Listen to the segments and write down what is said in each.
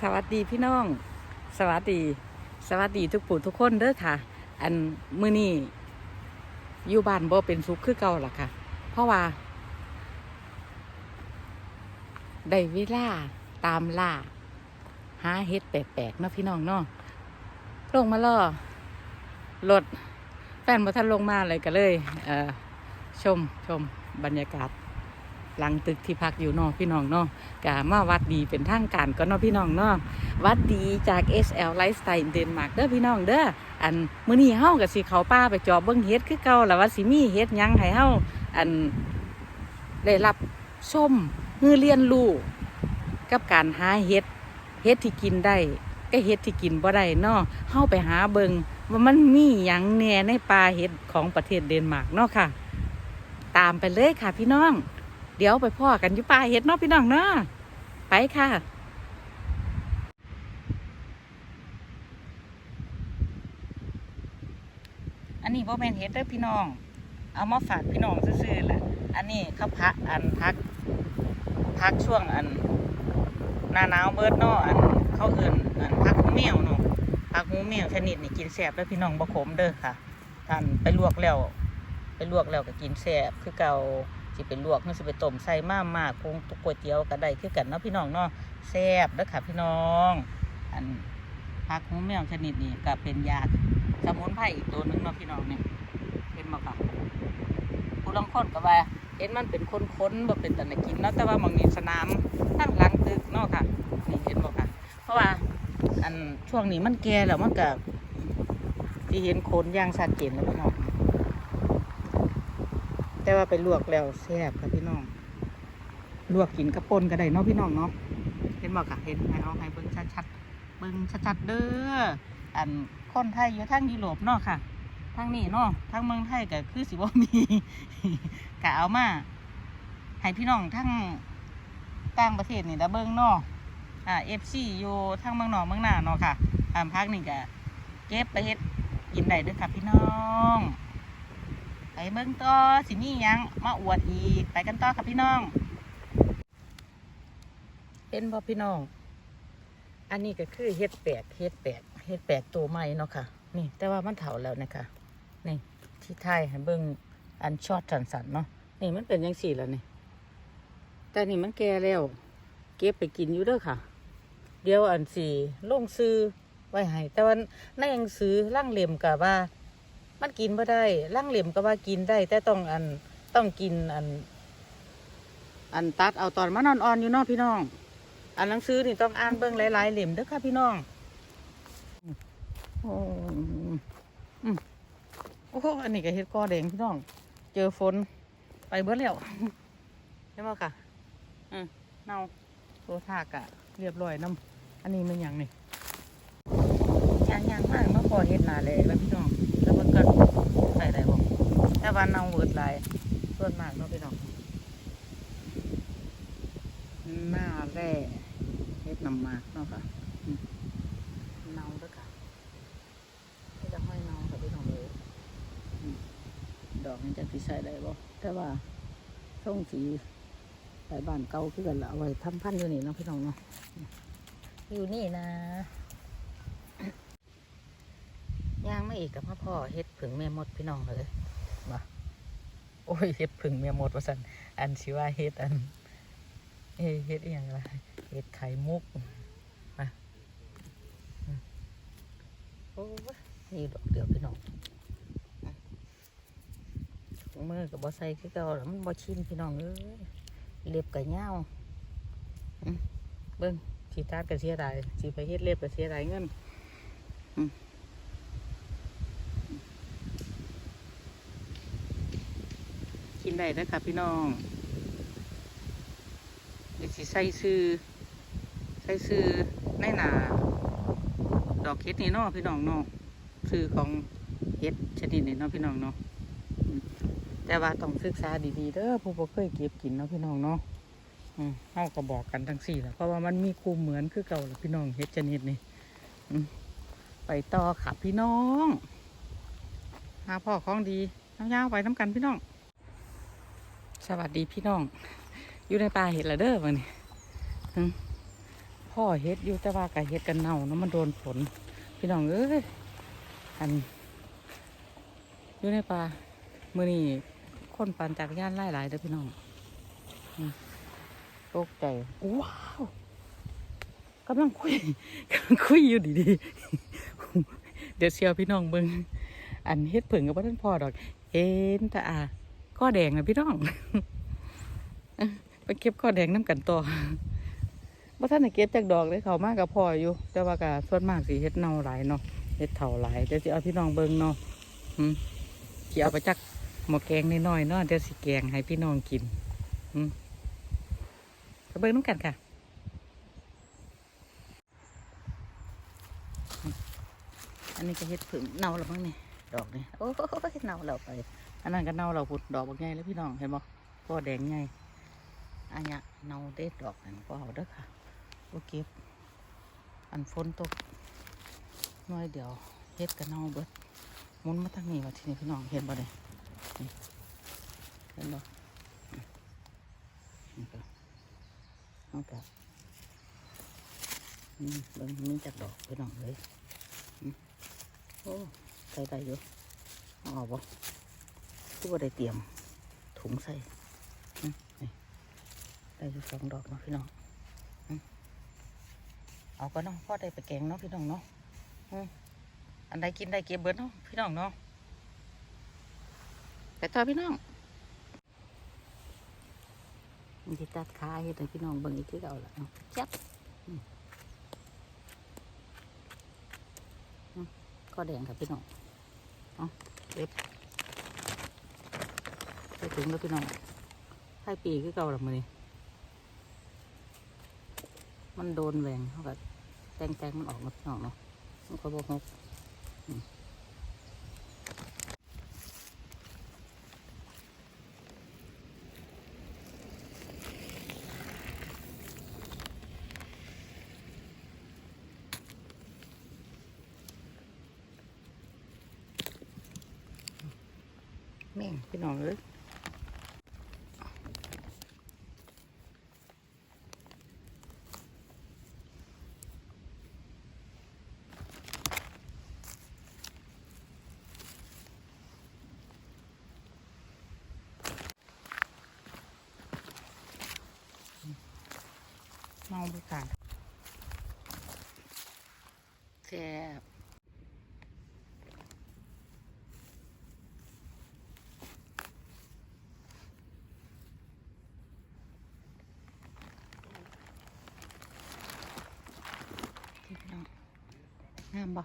สวัสดีพี่น้อง สวัสดี สวัสดีทุกผู้ทุกคนเด้อค่ะ อันมื้อนี้อยู่บ้านบ่เป็นสุขคือเก่าล่ะค่ะ เพราะว่าได้เวลาตามล่าหาเฮ็ดแปลกๆเนาะพี่น้องเนาะลงมาล่อรถแฟนบ่ทันลงมาเลยก็เลย เอ่อชมชมบรรยากาศ หลังตึกที่พักอยู่นอพี่น้องเนาะกามาวัดดีเป็นทางการก็เนาะพี่น้องเนาะวัดดีจาก SL Lifestyle เดนมาร์กเด้อพี่น้องเด้ออันมื้อนี้เฮาก็สิเขาป้าไปจอบเบิ่งเฮ็ดคือเก่าแล้วว่าสิมีเฮ็ดยังให้เฮาอันได้รับชมฮือเรียนรู้กับการหาเฮ็ดเฮ็ดที่กินได้ก็เฮ็ดที่กินบ่ได้เนาะเฮาไปหาเบิ่งว่ามันมีหยังแน่ในป่าเฮ็ดของประเทศเดนมาร์กเนาะค่ะ ตามไปเลยค่ะพี่น้อง เดี๋ยวไปพ่อกันอยู่ป่าเห็ดเนาะพี่น้องเนาะไปค่ะอันนี้บ่แม่นเห็ดเด้อพี่น้อง เอามาฝากพี่น้องซื่อๆแหละอันนี้เขาพักอันพัก พักช่วงอัน หน้าหนาวเบิดเนาะอันเขาเอื่นอันพักหูแมวเนาะพักหูแมวชนิดนี่กินแซ่บเด้อพี่น้องบ่ขมเด้อค่ะท่านไปลวกแล้ว ไปลวกแล้วก็กินแซ่บคือเก่า สิไปลวกนี่สิไปต้มใส่มากมากคงตุกก๋วยเตี๋ยวก็ได้คือกันเนาะพี่น้องเนาะแซ่บเด้อค่ะพี่น้อง อันผักหูแมวชนิดนี้ก็เป็นยาสมุนไพรอีกตัวหนึงเนาะพี่น้องเนี่ยเห็นบ่ครับผู้ลางค้นก็ว่าเห็นมันเป็นค้นๆบ่เป็นตะนกินเนาะแต่ว่าบางนี้สนามตั้งหลังตึกเนาะค่ะนี่เห็นบ่ค่ะเพราะว่าอันช่วงนี้มันแก่แล้วมันก็ที่เห็นโคนย่างชัดเจนแล้วพี่น้อง แต่ว่าไปลวกแล้วแซ่บค่ะพี่น้อง ลวกกินกระปนก็ได้เนาะพี่น้องเนาะเห็นบอกค่ะเห็นให้เอาให้เบิ้งชัดๆเบิ้งชัดๆเด้ออันคนไทยอยู่ทั้งยุโรปเนาะค่ะทั้งนี้เนาะทั้งเมืองไทยก็คือสิบ่มีกะเอามาให้พี่น้องทั้งต่างประเทศนี่นะเบิ้งเนาะอ่าเอฟซีอยู่ทั้งเมืองนอกเมืองหน้าเนาะค่ะอ่าพักนี่ก็เก็บไปเฮ็ดกินได้ด้อค่ะพี่น้อง ไปเบิ่งต่อสิมีหยังมาอวดอีก ไปกันต่อค่ะพี่น้อง เป็นบ่พี่น้อง อันนี้ก็คือเฮ็ดแปลกเฮ็ดแปลกเฮ็ดแปลกตัวใหม่เนาะค่ะ นี่แต่ว่ามันเถาแล้วนะคะนี่ที่ไทยให้เบิ่งอันช็อตสันๆเนาะนี่มันเป็นยังสี่แล้วนี่แต่นี่มันแก่แล้ว เก็บไปกินอยู่เด้อค่ะ เดี๋ยวอันสี่ลงซื้อไว้ให้แต่ว่าในหนังสือร่างเล่มกับว่า มันกินบ่ได้ร่างเหลี่ยมก็ว่ากินได้ แต่ต้องอันต้องกินอัน อันตัดเอาตอนมันอ่อนๆอยู่เนอกพี่น้อง อันหนังสือนี่ต้องอ่านเบิ่งหลายๆเหลี่ยมเด้อค่ะพี่น้องโอ้อืมโอ้โหอันนี้ก็เฮ็ดกอแดงพี่น้อง เจอฝนไปเบิดแล้วใช่ไหมค่ะอืมเน่าโรทากะเรียบร้อยน้ำอันนี้มันหยังนี่ยางยางมากมาพอเฮ็ดหนาเลยแล้วพี่น้องแล้วมัน ก็ใส่ได้บ่แต่ว่าเน่าเวิร์ดหลายส่วนมากเนาะพี่น้องหน้าแร่เฮ็ดน้ำหมากเนาะค่ะอืมเน่าเด้วยค่ะไม่จะห้อยเน่าค่ะพี่น้องเลยอืมดอกนี้จะสิใส่ได้บ่แต่ว่าส่งสีใส่บ้านเก่าคือกันละเอาไว้ทำพันธุ์อยู่นี่เนาะพี่น้องเนาะอยู่นี่นะ ย่างไม่อีกกับพ่อพ่อเฮ็ดผึ่งแม่มดพี่น้องเลยมาโอ้ยเฮ็ดผึ่งแม่มดว่าสันอันสิว่าเฮ็ดอันเอ้ยเฮ็ดอหย่างไรเฮ็ดไข่มุกมาอืมโอ้ยนี่ดอกเดียวพี่น้องถุงมือกับบ่ใส่คือเก่าแล้วมันบ่ชินพี่น้องเอ้ยเล็บกับเหย้าอืมเบิ่งสีตาดก็เสียดายสีไปเฮ็ดเล็บก็เสียดายเงิน กินได้นะครับพี่น้องเดี๋ยวสิใส่ซื้อใส่ซื้อในหนาดอกเห็ดนี่เนาะพี่น้องเนาะซื้อของเห็ดชนิดนี้เนาะพี่น้องเนาะอืมแต่ว่าต้องศึกษาดีๆเด้อผู้บ่เคยเก็บกินเนาะพี่น้องเนาะอืมเฮาก็บอกกันทั้งสี่แหละเพราะว่ามันมีคู่เหมือนคือเก่าแหละพี่น้องเห็ดชนิดนี้อืมไปต่อค่ะพี่น้องหาพ่อของดียาวไปน้ำกันพี่น้อง สวัสดีพี่น้อง อยู่ในป่าเห็ดละเด้อวันนี้พ่อเฮ็ดอยู่แต่ว่าก็เฮ็ดกันเน่าเนาะมันโดนฝน พี่น้องเอ้ยอัน อยู่ในป่ามื้อนี้คนปั่นจักรยานหลายเด้อพี่น้องตกใจว้าวกำลังคุยกำลังคุยอยู่ดีๆเดี๋ยวเชียวพี่น้องเบิงอันเฮ็ดผึ่งกับว่าท่านพ่อดอกเห็นแต่อา ก้อแดงนะพี่น้องไปเก็บก้อแดงน้ำกันต่อว่าท่านได้เก็บจากดอกเลยเขามากกับพ่ออยู่ แต่ว่ากะส่วนมากสิเฮ็ดเน่าหลายเนาะเฮ็ดเถาหลายเดี๋ยวสิเอาพี่น้องเบิ่งเนาะอืมสิเอาไปจักหมอแกงน้อยๆเนาะเดี๋ยวสิแกงให้พี่น้องกิน อืมไปเบิ่งน้ำกันค่ะอันนี้ก็เฮ็ดผึ่งเน่าแล้วมั้งนี่ดอกนี่โอ้ยเน่าแล้วไป อันนั้นก็เน่าเราพุดดอกบางไงแล้วพี่น้องเห็นบ่ก็แดงไงอันเนี้ยเน่าเด็ดดอกนั่นก็เอาเด้อค่ะโอเก็บอันฝนตกน้อยเดี๋ยวเฮ็ดก็เน่าเบิดมุนมาทางนี้ว่าทีนี้พี่น้องเห็นบ่เนี่ยเห็นบ่นี่ก็เอาก็อืมเบิ่งมีจักดอกพี่น้องเลยโอ้ใส่ได้อยู่เอาอ อกบ่คือว่ได้เตรียมถุงใส่นี่ได้อยู่สองดอกเนาะพี่น้องอืมเอาก็เนาะพ่อได้ไปแกงเนาะพี่น้องเนาะอันใดกินได้เก็บเบิดเนาะพี่น้องเนาะไปต่อพี่น้องมันจะตัดขาเห็ดให้พี่น้องเบิ่งอีกที่เก่าละเนาะจับอืมอืมก็แดงครับพี่น้อง เอาเก็บ ส่ถุงแล้วพี่น้องให้ปีคือเก่าหรือมือนี้มันโดนแหวงเขากับแตงแตงมันออกมาพี่น้องเนาะมันก็บกหกแม่งพี่น้องเอ้ยเมาดูค่ะแซ่บ ที่พี่น้องงามบ่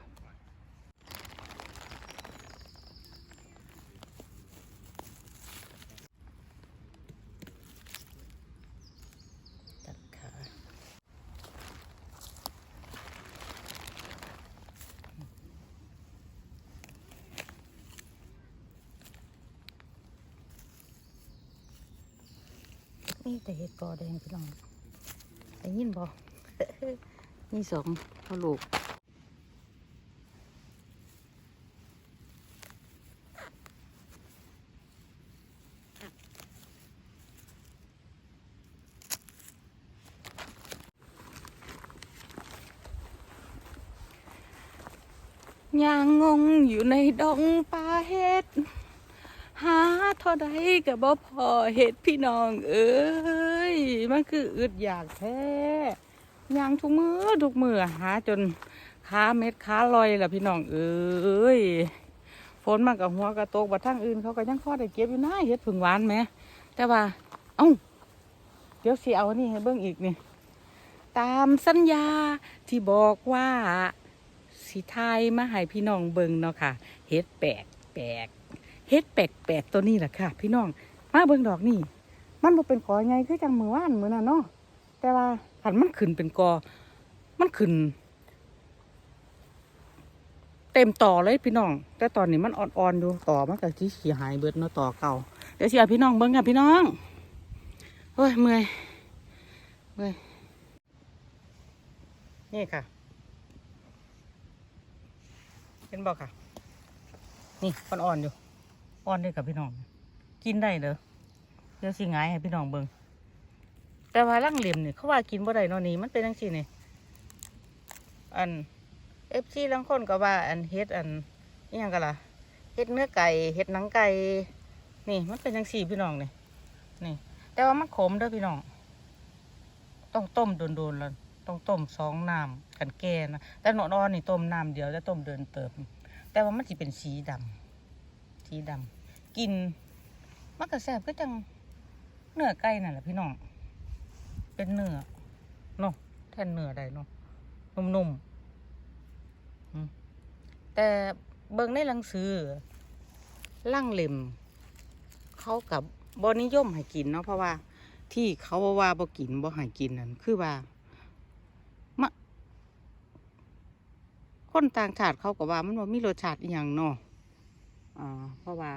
จัดขา นี่แต่เห็ดกอแดงพี่น้องได้ยินบ่นี่สองพอลูกยางงงอยู่ในดงป่าเห็ด หาเท่าใดก็บ่พอเห็ดพี่น้อง เอ้ยมันคืออึดอยากแท้ยางทุกมือทุกมือหาจนขาเม็ดขาลอยล่ะพี่น้องเอ้ยฝนมันกับหัวกระตกบัดทั้งอื่นเขาก็ยังพอได้เก็บอยู่นะเฮ็ดผึ่งหวานไหม แต่ว่า เอ้าเดี๋ยวสิเอานี่ให้เบิ่งอีกนี่ตามสัญญาที่บอกว่าสิทยมาให้พี่น้องเบิ่งเนาะค่ะเฮ็ดแปลกแปลก เฮ็ดแปลกแปลกตัวนี้แหละค่ะ พี่น้อง มาเบิ่งดอกนี่ มันบ่เป็นขอไงคือจังมือว่านมือน่ะเนาะ แต่ว่าผันมันขึ้นเป็นกอ มันขึ้น เต็มต่อเลยพี่น้อง แต่ตอนนี้มันอ่อนๆอยู่ต่อมันก็ที่สีหายเบิดเนาะต่อเก่า เดี๋ยวสิเอาพี่น้องเบิ่งค่ะพี่น้องโอ้ยเมื่อยเมื่อยนี่ค่ะเห็นบอกค่ะ นี่อ่อนๆอยู่ อ่อนด้วยกับพี่น้อง กินได้เด้อเดี๋ยวสิงายให้พี่น้องเบิ่งแต่ว่าร่างเหลี่ยมเนี่ยเขาว่ากินบ่ได้นอนี่มันเป็นจังซี่นี่อันเอฟซีลังคนก็ว่า อันเฮ็ดอันนี่ยังกันล่ะเฮ็ดเนื้อไก่เฮ็ดหนังไก่นี่ มันเป็นจังสี่พี่น้องเนี่ยนี่ แต่ว่ามันขมเด้อพี่น้อง ต้องต้มโดนๆแล้วต้องต้มสองน้ำกันแก่นะแต่หนอนๆนี่ต้มน้ำเดียวจะต้มเดินเติมแต่ว่ามันจะเป็นสีดำ สีดำกินมันก็แซ่บก็จังเนื้อไก่นั่นแหละพี่น้อง เป็นเนื้อเนาะแทนเนื้อได้เนาะนุ่มๆแต่เบิ่งในหนังสือล่างเล่มเขากับบนิยมให้กินเนาะเพราะว่า ที่เขาว่าบ่กินบ่ให้กินนั่นคือว่ามะคนต่างชาติเขาก็ว่ามันบ่ามีรสชาติอีหยังเนาะ อ่าเพราะว่า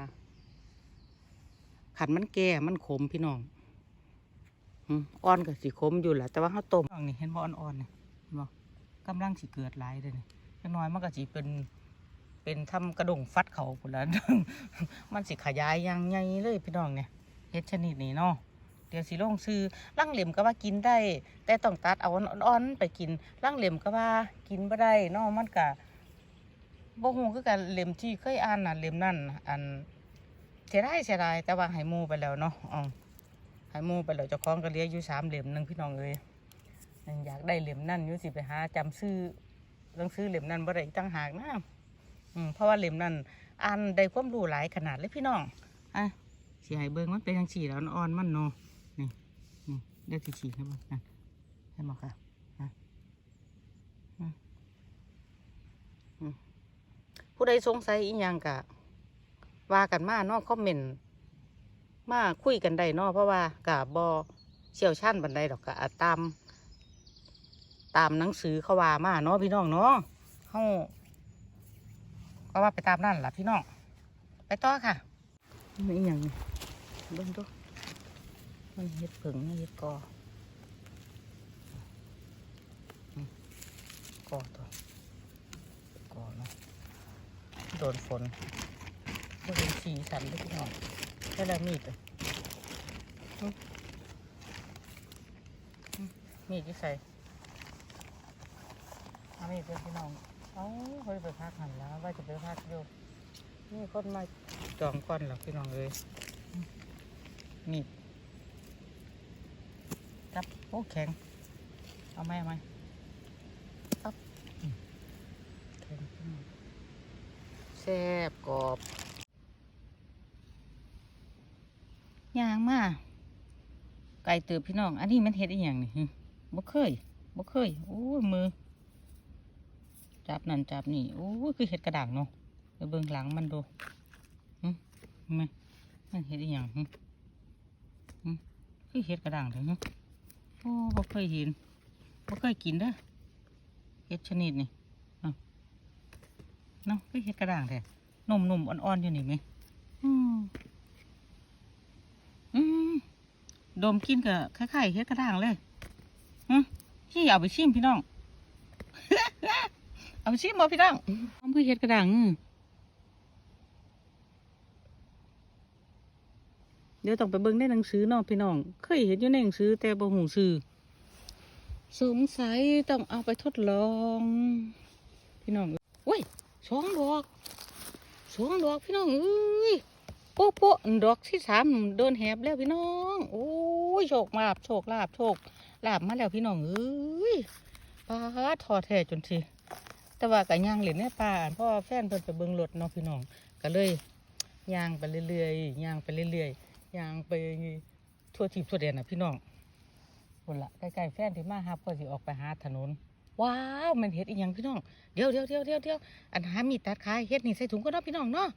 ขันมันแก่มันขมพี่น้องอ่อนก็สิขมอยู่แหละแต่ว่าเขาต้มนี่เห็นบ่อ่อนๆนี่เห็นบ่กำลังสิเกิดหลายเลยนี่จักหน้อยมันก็สิเป็นเป็นทำกระดงฟัดเขาพุ่นละมันสิขยายยังไงเลยพี่น้องเนี่ยเฮ็ดชนิดนี้เนาะเดี๋ยวสิลงซื้อร่างเหลี่ยมก็ว่ากินได้ แต่ต้องตัดเอาอ่อนๆไปกินร่างเหลี่ยมก็ว่ากินบ่ได้เนาะมันก็ บ่ฮู้คือกันเล่มที่เคยอ่านน่ะเล่มนั่นอันเสียดายเสียดายแต่ว่าให้หมู่ไปแล้วเนาะอ๋อให้หมู่ไปแล้วเจ้าของก็เหลืออยู่สามเล่มหนึงพี่น้องเอ้ยอยากได้เล่มนั่นอยู่สิไปหาจำซื้อหนังสือเล่มนั่นบ่ได้อีกต่างหากนะอืมเพราะว่าเล่มนั้นอ่านได้ความรู้หลายขนาดเลยพี่น้องอะสีให้เบิ้งมันเป็นยังสีแล้วอ่อนมันเนาะนี่นี่เดี๋ยวสีฉีกให้มันนะให้มาค่ะนะอืมอืม ผู้ใดสงสัยอีกอย่างกะว่ากันมานาะคอมเมนต์มาคุยกันได้นาะเพราะว่ากะบอเชี่ยวชาญบันไดดอกกะตาม ตามหนังสือเขาว่ามาเนาะพี่น้องเนาะเฮาก็ว่าไปตามนั่นล่ะพี่น้องไปต่อค่ะนี่อย่างเบิ่งดูมันเห็ดผึ่งเห็ดกออืมกอตัวกอเนาะโดนฝนบริเวณสีสันด้วยพี่น้องแค่ละมีดเลยอืมอืมมีดที่ใส่เอามีดเป็นพี่น้องเอาเฮ้ยไปพักหันแล้วว่าจะไปพักอยู่นี่คนมาจองก้อนหรอพี่น้องเลยนี่จับโอ้แข็ง เอาไหมไหมปั๊บแข็งพี่น้อง แซ่บกรอบยางมาไก่เติบพี่น้อง อันนี้มันเห็ดอีหยังนี่บ่เคยบ่เคยโอ้ยมือ จับนั่นจับนี่โอ้ยคือเห็ดกระด่างเนาะเบิ่งหลังมันดูหึเห็นไหมมันเห็ดอีหยังหึหึคือเห็ดกระด่างเถอะหึโอ้บ่เคยเห็นบ่เคยกินเด้อเห็ดชนิดนี่ เอาเนาะคือเห็ดกระด่างแท้นุ่มๆอ่อนๆอยู่นี่ไหมอืมอืมดมกินกับคล้ายๆเห็ดกระด่างเลยหึที่เอาไปชิมพี่น้อง เอาไปชิมบ่พี่น้องเอาไปเฮ็ดกระดังเดี๋ยวต้องไปเบิ่งในหนังสือเนาะพี่น้อง เคยเห็นอยู่ในหนังสือแต่บ่หูชื่อสงสัยต้องเอาไปทดลอง พี่น้องเอ้ย สองดอกสองดอกพี่น้องเอ้ยโป๊ะโป๊ะดอกที่สามโดนแหบแล้วพี่น้อง โอ้ยโชคลาบโชคลาบโชคลาบมาแล้วพี่น้องเอ้ยปลาทอแท้จนทีแต่ว่าก็ย่างเหรียญในป่าอั่นเพราะว่าแฟนเพิ่นไปเบิ่งรถเนาะพี่น้องก็เลยย่างไปเรื่อยๆย่างไปเรื่อยๆย่างไปทั่วทิพย์ทั่วแดนนะพี่น้องคนละใกล้ๆแฟนที่มาฮับก็สิออกไปหาถนน ว้าวมันเฮ็ดอีหยังพี่น้องเดี๋ยวเดี๋ยวเดี๋ยวเดี๋ยวเดี๋ยวอันหามีดตัดขายเฮ็ดนี่ใส่ถุงก็เนาะพี่น้องเนาะ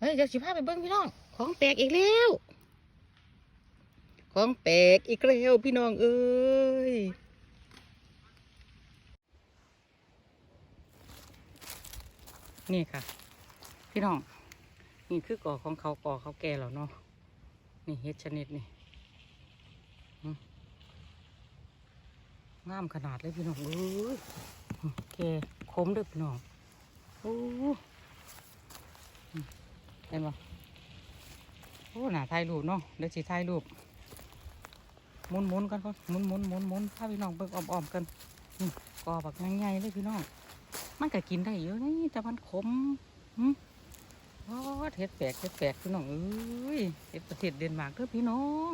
เฮ้ยเดี๋ยวสิพาไปเบิ่งพี่น้อง ของแปลกอีกแล้วของแปลกอีกแล้วพี่น้องเอ้ยนี่ค่ะ พี่น้อง นี่คือก่อของเขาก่อเขาแก่แล้วเนาะนี่เฮ็ดชนิดนี่อืม งามขนาดเลยพี่น้องเอ้ยอืมแก่คมเด้อพี่น้องโอ้เห็นบ่โอ้หนาถ่ายรูปเนาะเดี๋ยวสิถ่ายรูปหมุนหมุนกันก่อนหมุนหมุนหมุนหมุนพาพี่น้องเบิ่งอ้อมๆกันนี่กอบักใหญ่ๆเลยพี่น้องมันก็กินได้เยอะนี่แต่มันขมหึโอ้เห็ดแปลกเห็ดแปลกพี่น้องเอ้ยเห็ดประเทศเดนมาร์กเด้อพี่น้อง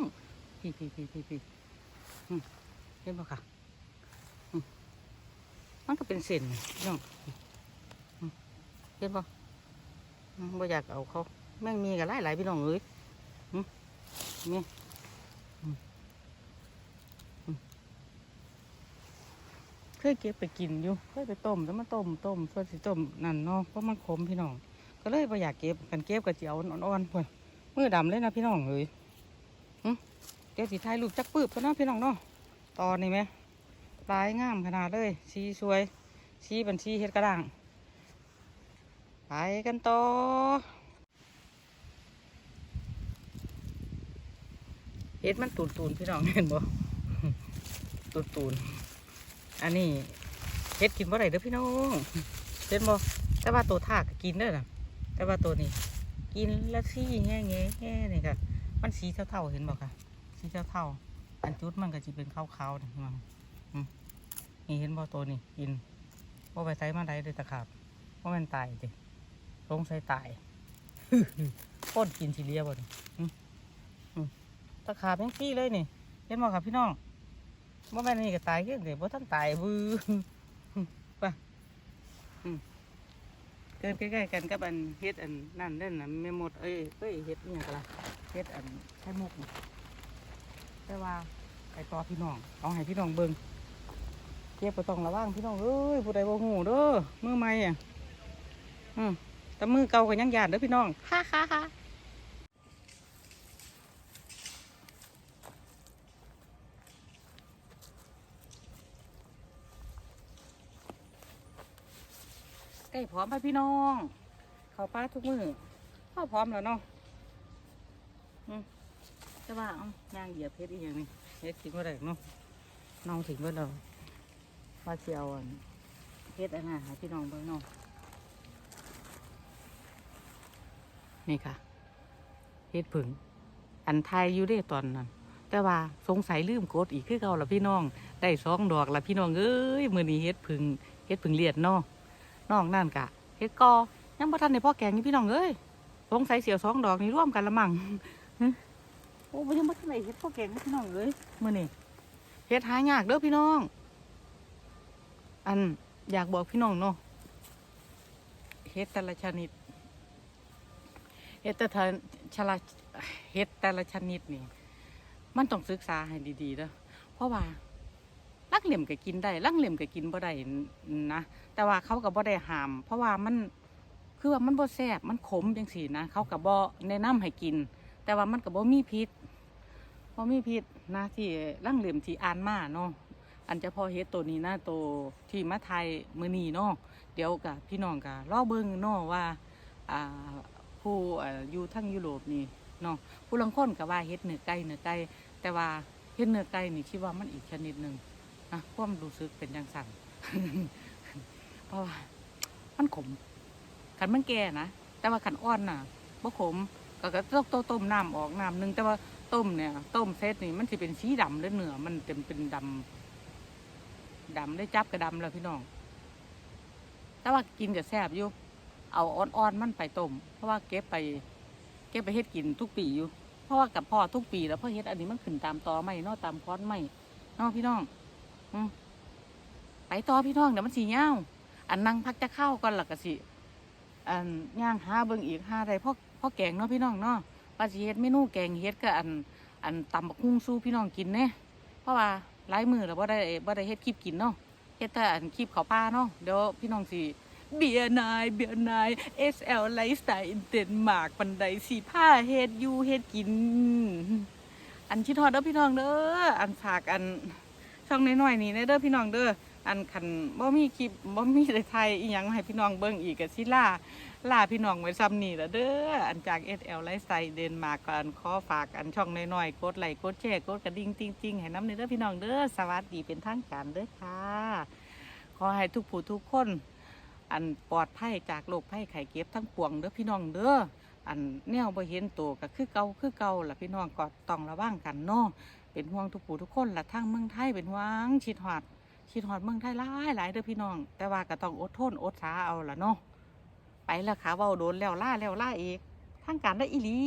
พี่พี่พี่พี่พี่เห็นปะค่ะ มันก็เป็นเส้นพี่น้องเห็นปะบ่อยากเอาเขาแม่งมีกันหลายหลายพี่น้องเอ้ยนี่เคยเก็บไปกินอยู่เคยไปต้มแล้วมาต้มต้มส่วนสิต้มนั่นเนาะเพราะมันขมพี่น้อง ก็เลยบ่อยากเก็บกันเก็บกับเจียวอ่อนๆพุ่นมือดำเลยนะพี่น้องเอ้ยเดี๋ยวสิถ่ายรูปจักปืบก็นาะพี่น้องเนาะตอนนี้ไหม ลายงามขนาดเลยสีสวยสีบัญชีเฮ็ดกระด้าง ไปกันต่อเฮ็ดมันตูนตูนพี่น้องเห็นบ่ตูนตูนอันนี้เฮ็ดกินบ่ได้เด้อพี่น้องเห็นบ่แต่ว่าตัวทากกินเด้อนะแต่ว่าตัวนี้ กินแล้วซี่แง่แง่แง่นี่ค่ะมันสีเท่าๆเห็นบ่ค่ะสีเท่าๆอันจุดมันก็จะเป็นขาวๆนี่พี่น้อง นี่เห็นบ่ตัวนี้กินว่าไปใส่มาได้เลยตะขาบว่ามันตายดิสงสัยตายป้นกินสีเลียบ่นี่อืมอืมตะขาบยังขี้เลยนี่เห็นบ่ค่ะพี่น้องว่าแม่นนี่ก็ตายเกี่ยงเดี๋ยวบ่ท่านตายบื้อไปอืมเกินใกล้ๆกันกับอันเฮ็ดอันนั่นเล่นน่ะแม่หมดเอ้ยเอ้ยเฮ็ดเนี่ยกันละเฮ็ดอันไข่มุกแต่ว่าไอ้ต่อพี่น้องเอาให้พี่น้องเบิ่ง ก็บไปต้องระวังพี่น้องเอ้ยผู้ใดบ่ฮู้เด้อมือใหม่อะอืมแต่มือเก่าก็ยังหยานเด้อพี่น้องฮ่าฮ่าฮ่าใกล้พร้อมไปพี่น้องเขาป้าทุกมือเข้าพร้อมแล้วเนาะอืมจะว่าเอาย่างเหยียบเพชรอีกอย่างนี้เพชรทิ้งไว้ได้เนาะน้องถึงไว้แล้ว ว่าเจียวอันเพชรอันน่ะให้พี่น้องเบิ่งเนาะนี่ค่ะเพชรผึ่งอันไทยอยู่ได้ตอนนั้น แต่ว่าสงสัยลืมกดอีกคือเก่าละพี่น้อง ได้สองดอกละพี่น้องเอ้ยมือนี้เฮ็ดผึ่งเฮ็ดผึ่งเลียดเนาะนอกนั่นกะเฮ็ดกอยังบ่ทันในพ่อแกงนี่พี่น้องเอ้ยสงสัยเสียวสองดอกนี่ร่วมกันละมั่งหึโอ้บ่ยังบ่ทันได้เฮ็ดพ่อแกงนี่พี่น้องเอ้ยมื้อนี้เฮ็ดหายากเด้อพี่น้อง อันอยากบอกพี่น้องเนาะเฮ็ดแต่ละชนิดเฮ็ดแต่ละชละเฮ็ดแต่ละชนิดนี่ มันต้องศึกษาให้ดีๆเด้อเพราะว่าลักเหลี่ยมก็กินได้ลักเหลี่ยมก็กินบ่ได้นะแต่ว่าเขาก็บ่ได้ห้าม เพราะว่ามันคือว่ามันบ่แซ่บมันขมจังซี่นะเขาก็บ่แนะนำให้กิน แต่ว่ามันก็บ่มีพิษบ่มีพิษนะที่ลังเหลี่ยมที่อ่านมาเนาะ อันเจะพอเฮ็ดตัวนี้นะตัวที่มาไทยมือนีเนาะเดี๋ยวกับพี่น้องก็รอเบิ่งเนาะว่าอ่าผู้อ่าอยู่ทั้งยุโรปนี่เนาะผู้ลังคนก็ว่าเฮ็ดเนื้อไก่เนื้อไก่แต่ว่าเฮ็ดเนื้อไก่นี่คิดว่ามันอีกชนิดหนึ่งนะความรู้สึกเป็นจังซั่นเพราะว่ามันขมขันมันแก่นะแต่ว่าขันอ่อนน่ะบ่ขมก็ก็ต้องต้มต้มน้ำออกน้ำหนึ่งแต่ว่าต้มเนี่ย ต้มเซตนี่มันสิเป็นสีดำเลยเนื้อมันเต็มเป็นดำ ดำได้จับกระดำแล้วพี่น้อง แต่ว่ากินกับแซ่บอยู่ เอาอ่อนๆมันไปต้ม เพราะว่าเก็บไป เก็บไปเฮ็ดกินทุกปีอยู่ เพราะว่ากับพ่อทุกปีแล้วพ่อเฮ็ดอันนี้มันขึ้นตามตอไม่เนาตามคอนไม่เนาะพี่น้องอืไปต่อพี่น้องเดี๋ยวมันสีเงาอันนั่งพักจะเข้าก่อนหลักกะสิ อันย่างหาเบิ่งอีกหาได้พ่อพ่อแกงเนาะพี่น้องเนาะว่าสิเฮ็ดเมนูแกงเฮ็ดก็อัน อันตำบักหุ่งสู้พี่น้องกินเน่เพราะว่า หลายมือแล้วบ่ได้บ่ได้เฮ็ดคลิปกินเนาะเฮ็ดแต่อันคลิปเขาป้าเนาะเดี๋ยวพี่น้องสิเบียร์นายเบียร์นาย SL ไลฟ์สไตล์อินเดนมาร์กปันใดสีผ้าเฮ็ดอยู่เฮ็ดกิน อันชิดฮอดเด้อพี่น้องเด้ออันฝากอันช่องน้อยๆนี่เด้อพี่น้องเด้ออันคันบ่มีคลิปบ่มีได้ไทยอีหยังให้พี่น้องเบิ่งอีกก็สิล่า ลาพี่น้องไว้ซ้ำนี่ละเด้อ อันจาก SL ไลฟ์ไตล์เดนมาร์กก็อันขอฝากอันช่องน้อยๆกดไลค์กดแชร์กดกระดิ่งติ๊งๆให้น้ำเด้อพี่น้องเด้อ สวัสดีเป็นทางการเด้อค่ะ ขอให้ทุกผู้ทุกคน อันปลอดภัยจากโรคภัยไข้เจ็บทั้งปวงเด้อพี่น้องเด้อ อันแนวบ่เห็นตัวก็คือเก่าคือเก่าล่ะพี่น้องก็ต้องระวังกันเนาะเป็นห่วงทุกผู้ทุกคนละทางเมืองไทยเป็นห่วงชิดหอดคิดฮอดเมืองไทยหลายหลายเด้อพี่น้อง แต่ว่าก็ต้องอดทนอดสาเอาล่ะเนาะ แล้วค่ะเว้าโดนแล้วล่าแล้วล่าอีกทางการได้อีหลี